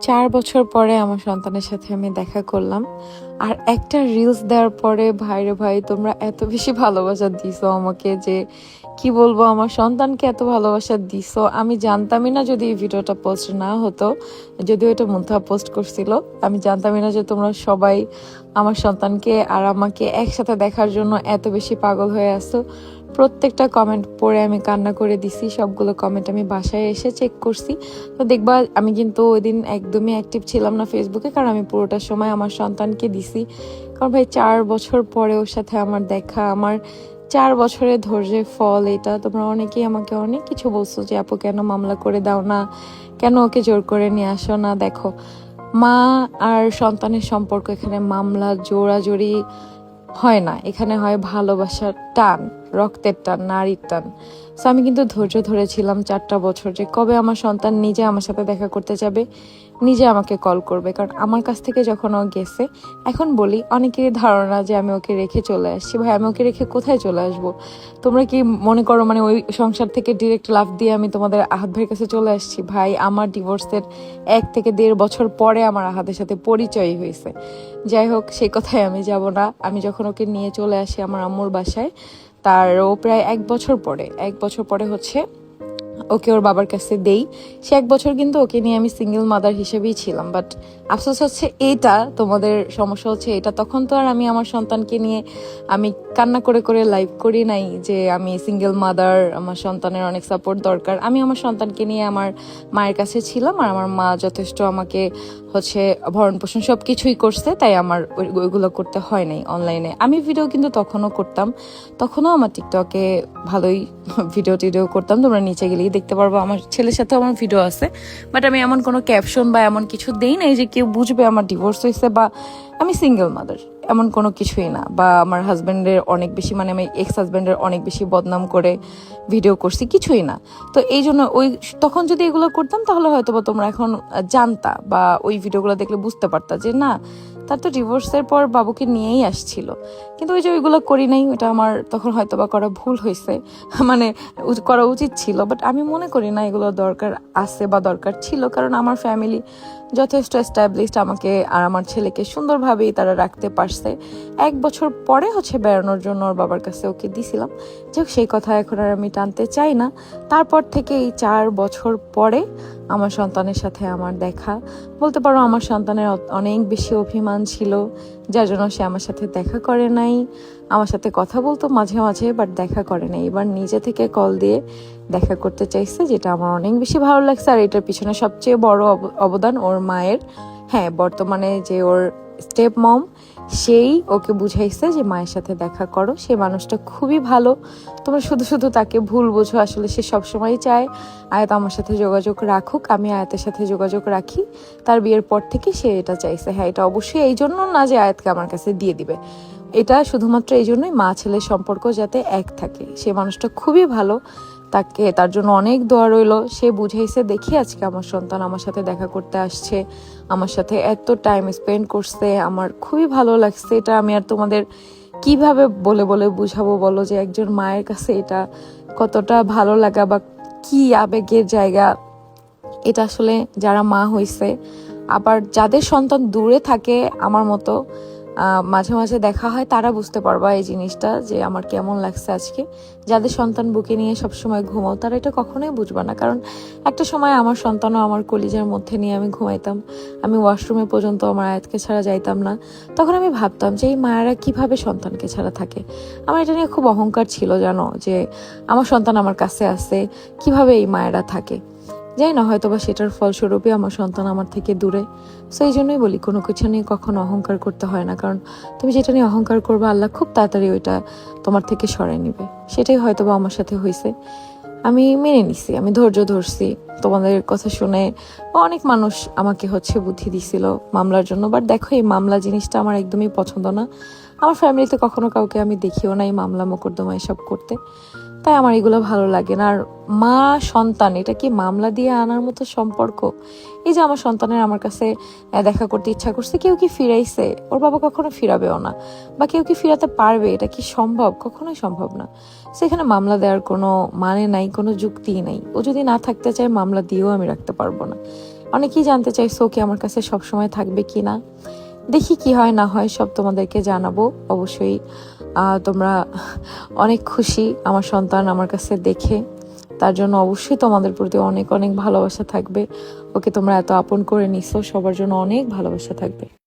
চার বছর পরে আমার সন্তানের সাথে আমি দেখা করলাম। আর একটা রিলস দেওয়ার পরে ভাইরে ভাই, তোমরা এত বেশি ভালোবাসা দিছো আমাকে যে কি বলব, আমার সন্তানকে এত ভালোবাসা দিছো। আমি জানতামই না যদি এই ভিডিওটা পোস্ট না হতো। যদিও এটা মুন্থা পোস্ট করছিল। আমি জানতামই না যে তোমরা সবাই আমার সন্তানকে আর আমাকে একসাথে দেখার জন্য এত বেশি পাগল হয়ে আসছো প্রত্যেকটা কমেন্ট পড়ে আমি কান্না করে দিছি, সবগুলো কমেন্ট আমি বাসায় এসে চেক করছি। তো দেখবা, আমি কিন্তু ওই দিন একদমই অ্যাক্টিভ ছিলাম না ফেসবুকে কারণ আমি পুরোটা সময় আমার সন্তানকে দিছি। কারণ ভাই, চার বছর পরে ওর সাথে আমার দেখা, আমার চার বছরের ধৈর্যের ফল এটা। তোমরা অনেকেই আমাকে অনেক কিছু বলছো যে, আপু, কেন মামলা করে দাও না? কেন ওকে জোর করে নিয়ে আসো না? দেখো, মা আর সন্তানের সম্পর্ক এখানে মামলা জোড়াজোড়ি হয় না। এখানে হয় ভালোবাসার টান। রক্তের টান নারীর টান সো আমি কিন্তু ধৈর্য ধরেছিলাম চারটা বছর যে কবে আমার সন্তান নিজে আমার সাথে দেখা করতে যাবে, নিজে আমাকে কল করবে। কারণ আমার কাছ থেকে যখন ও গেছে, এখন বলি অনেকেরই ধারণা যে আমি ওকে রেখে চলে আসছি। ভাই, আমি ওকে রেখে কোথায় চলে আসব? তোমরা কি মনে করো মানে ওই সংসার থেকে ডিরেক্ট লাভ দিয়ে আমি তোমাদের আহাত ভাইয়ের কাছে চলে আসছি? ভাই, আমার ডিভোর্সের এক থেকে দেড় বছর পরে আমার আহাদের সাথে পরিচয় হয়েছে। যাই হোক, সেই কথায় আমি যাব না। আমি যখন ওকে নিয়ে চলে আসি আমার আম্মুর বাসায় তারও প্রায় এক বছর পরে এক বছর পরে হচ্ছে ওকে ওর বাবার কাছে দেই। সে এক বছর কিন্তু ওকে নিয়ে আমি সিঙ্গেল মাদার হিসেবেই ছিলাম বাট আফসোস হচ্ছে এইটা তোমাদের সমস্যা হচ্ছে এটা। তখন তো আর আমি আমার সন্তানকে নিয়ে আমি কান্না করে করে লাইভ করি নাই যে আমি সিঙ্গেল মাদার আমার সন্তানের অনেক সাপোর্ট দরকার। আমি আমার সন্তানকে নিয়ে আমার মায়ের কাছে ছিলাম আর আমার মা যথেষ্ট আমাকে হচ্ছে ভরণ পোষণ সব কিছুই করছে, তাই আমার ওই- ওইগুলো করতে হয় নাই অনলাইনে আমি ভিডিও কিন্তু তখনও করতাম, তখনও আমার টিকটকে ভালোই ভিডিও টিডিও করতাম, তোমরা নিচে গেলেই দেখতে পারব। আমার ছেলের সাথে আমার ভিডিও আছে। বাট আমি এমন কোনো ক্যাপশন বা এমন কিছু দেই নাই যে কেউ বুঝবে আমার ডিভোর্স হয়েছে বা আমি সিঙ্গেল মাদার এমন কোনো কিছুই না। বা আমার হাজব্যান্ডের অনেক বেশি মানে আমি এক্স হাজব্যান্ডের অনেক বেশি বদনাম করে ভিডিও করছি, কিছুই না। তো এই জন্য ওই, তখন যদি এগুলো করতাম তাহলে হয়তো বা তোমরা এখন জানতা বা ওই ভিডিওগুলো দেখলে বুঝতে পারতা যে না তার তো ডিভোর্সের পর বাবুকে নিয়েই আসছিল। কিন্তু ওই যে ওইগুলো করি নাই, ওটা আমার তখন হয়তো বা করা ভুল হয়েছে। মানে করা উচিত ছিল বাট আমি মনে করি না এগুলো দরকার আছে বা দরকার ছিল, কারণ আমার ফ্যামিলি যথেষ্ট এস্টাবলিশড আমাকে আর আমার ছেলেকে সুন্দরভাবেই তারা রাখতে পারছে। এক বছর পরে হচ্ছে বেড়ানোর জন্য ওর বাবার কাছে ওকে দিছিলাম। যাই সেই কথা এখন আর আমি টানতে চাই না। তারপর থেকে এই চার বছর পরে আমার সন্তানের সাথে আমার দেখা। বলতে পারো আমার সন্তানের অনেক বেশি অভিমান ছিল, যার জন্য সে আমার সাথে দেখা করে নাই। আমার সাথে কথা বলতো মাঝে মাঝে বাট দেখা করে নাই। এবার নিজে থেকে কল দিয়ে দেখা করতে চাইছে, যেটা আমার অনেক বেশি ভালো লাগছে। আর এটার পিছনে সবচেয়ে বড় অব- অবদান ওর মায়ের। হ্যাঁ বর্তমানে যে ওর স্টেপ মম সেই ওকে বুঝাইছে যে মায়ের সাথে দেখা করো। সে মানুষটা খুবই ভালো। তোমরা শুধু শুধু তাকে ভুল বোঝো। আসলে সে সবসময় চায়, আয়াত আমার সাথে যোগাযোগ রাখুক, আমি আয়াতের সাথে যোগাযোগ রাখি। তার বিয়ের পর থেকে সে এটা চাইছে। হ্যাঁ এটা অবশ্যই এই জন্য না যে আয়াতকে আমার কাছে দিয়ে দিবে। এটা শুধুমাত্র এই জন্যই মা ছেলের সম্পর্ক যাতে এক থাকে। সে মানুষটা খুবই ভালো। তাকে, তার জন্য অনেক দোয়া রইল। সে বুঝাইছে, দেখি আজকে আমার সন্তান আমার সাথে দেখা করতে আসছে। আমার সাথে এত টাইম স্পেন্ড করছে, আমার খুবই ভালো লাগছে। এটা আমি আর তোমাদের কীভাবে বলে বলে বুঝাবো বলো যে একজন মায়ের কাছে এটা কতটা ভালো লাগা বা কি আবেগের জায়গা? এটা আসলে যারা মা হইছে, আবার যাদের সন্তান দূরে থাকে, আমার মতো মাঝে মাঝে দেখা হয়, তারা বুঝতে পারবা এই জিনিসটা যে আমার কেমন লাগছে আজকে। যাদের সন্তান বুকে নিয়ে সবসময় ঘুমাও, তারা এটা কখনোই বুঝবে না। কারণ একটা সময় আমার সন্তানও আমার কলিজার মধ্যে নিয়ে আমি ঘুমাইতাম। আমি ওয়াশরুমে পর্যন্ত আমার আয়াতকে ছাড়া যাইতাম না। তখন আমি ভাবতাম যে এই মায়েরা কীভাবে সন্তানকে ছাড়া থাকে? আমার এটা নিয়ে খুব অহংকার ছিল, জানো? যে আমার সন্তান আমার কাছে আছে, কীভাবে এই মায়েরা থাকে? যাই না হয়তো বা সেটার ফলস্বরূপই আমার সন্তান আমার থেকে দূরে। সো এই জন্যই বলি, কোনো কিছু নিয়ে কখনো অহংকার করতে হয় না, কারণ তুমি যেটা নিয়ে অহংকার করবে, আল্লাহ খুব তাড়াতাড়ি ওইটা তোমার থেকে সরাই নিবে। সেটাই হয়তো বা আমার সাথে হয়েছে আমি মেনে নিছি, আমি ধৈর্য ধরছি। তোমাদের কথা শুনে অনেক মানুষ আমাকে হচ্ছে বুদ্ধি দিছিল মামলার জন্য বাট দেখো, এই মামলা জিনিসটা আমার একদমই পছন্দ না। আমার ফ্যামিলিতে কখনো কাউকে আমি দেখিও নাই মামলা, মোকদ্দমা, এসব করতে। তাই আমার এগুলো ভালো লাগে না। আর মা, সন্তান, এটা কি মামলা দিয়ে আনার মতো সম্পর্ক? এই যে আমার সন্তানের আমার কাছে দেখা করতে ইচ্ছা করছে, কেউ কি ফিরাইছে? ওর বাবা কখনো ফিরাবেও না। বা কেউ কি ফিরাতে পারবে? এটা কি সম্ভব? কখনোই সম্ভব না। সেখানে মামলা দেওয়ার কোনো মানে নাই, কোনো যুক্তিই নাই। ও যদি না থাকতে চায়, মামলা দিয়েও আমি রাখতে পারব না। অনেকেই জানতে চাইছো কি আমার কাছে সব সময় থাকবে কি না দেখি কি হয়, না হয় সব তোমাদেরকে জানাব, অবশ্যই। তোমরা অনেক খুশি আমার সন্তান আমার কাছে দেখে। তার জন্য অবশ্যই তোমাদের প্রতি অনেক অনেক ভালোবাসা থাকবে। ওকে তোমরা এত আপন করে নিছো, সবার জন্য অনেক ভালোবাসা থাকবে।